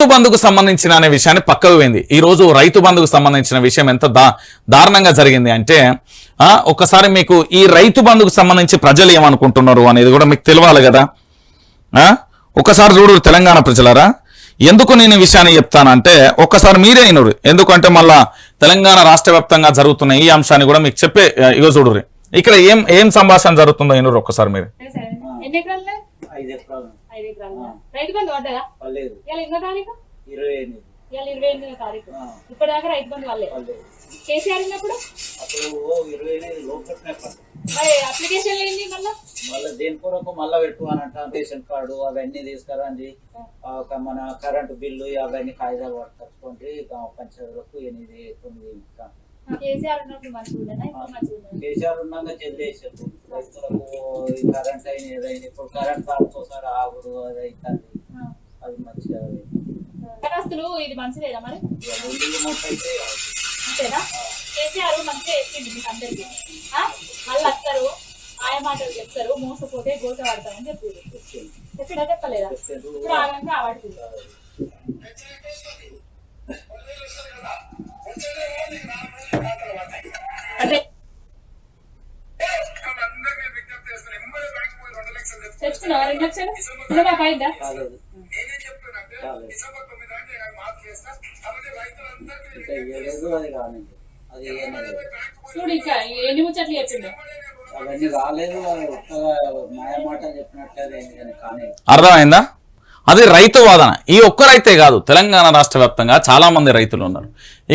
రైతు బంధుకు సంబంధించిన అనే విషయాన్ని పక్కకు పోయింది. ఈ రోజు రైతు బంధుకు సంబంధించిన విషయం ఎంత దా దారుణంగా జరిగింది అంటే ఒకసారి మీకు ఈ రైతు బంధుకు సంబంధించి ప్రజలు ఏమనుకుంటున్నారు అనేది కూడా మీకు తెలియాలి కదా. ఆ ఒకసారి చూడు తెలంగాణ ప్రజలారా. ఎందుకు నేను ఈ విషయాన్ని చెప్తానంటే ఒక్కసారి మీరే అయినరు ఎందుకంటే మళ్ళా తెలంగాణ రాష్ట్ర వ్యాప్తంగా జరుగుతున్న ఈ అంశాన్ని కూడా మీకు చెప్పే ఇగో చూడు ఇక్కడ ఏం ఏం సంభాషణ జరుగుతుందో అయినరు ఒక్కసారి మీరు. ఐదు ఎకరాలు. ఐదు ఎకరాలు రైతు బంధు పడ్డదా? పర్లేదు ఇవాళ ఎన్నో తారీఖు? ఇరవై ఎనిమిది. ఇవాళ ఇరవై ఎనిమిదో తారీఖు. ఇప్పటిదాకా రైతు బంధు వాళ్ళే కేసీఆర్ ఉన్నప్పుడు? అప్పుడు ఇరవై ఎనిమిది మరి అప్లికేషన్ మళ్ళా? మళ్ళీ దేని కొరకు మళ్ళీ పెట్టుకోవాలంట రేషన్ కార్డు అవన్నీ తీసుకురండి. మన కరెంటు బిల్లు అవన్నీ పట్టుకొచ్చుకోండి. గ్రామ పంచాయతీలకు ఎనిమిది తొమ్మిది కేసీఆర్ ఉన్నప్పుడు? దేశాలు ఉన్నాక చెల్లేసారు రైతులకు కరెంట్ అయిన ఏదైనా ఇప్పుడు కరెంట్ కాకపోసారి ఆగుడు అది అవుతుంది. అది మంచిగా దరఖాస్తులు ఇది మంచిదేనా మరి? అంతేనా? కేసీఆర్ మంచిగా చెప్పింది మీకు అందరికి. మళ్ళీ వస్తారు ఆయా మాటలు చెప్తారు మోసపోతే గోస పడతామని చెప్పారు. చెప్పినా చెప్పలేదా. ఇప్పుడు ఆగంటే ఆవాడుతుంది తెచ్చుకున్నావా? రెండు లక్షలు? చూడు ఇంకా ఎన్ని ముచ్చట్లు చెప్పిండు. అవన్నీ రాలేదు మాయ మాటలు కానీ అర్థమైందా? అది రైతు వాదన. ఈ ఒక్క రైతే కాదు తెలంగాణ రాష్ట్ర వ్యాప్తంగా చాలా మంది రైతులు ఉన్నారు.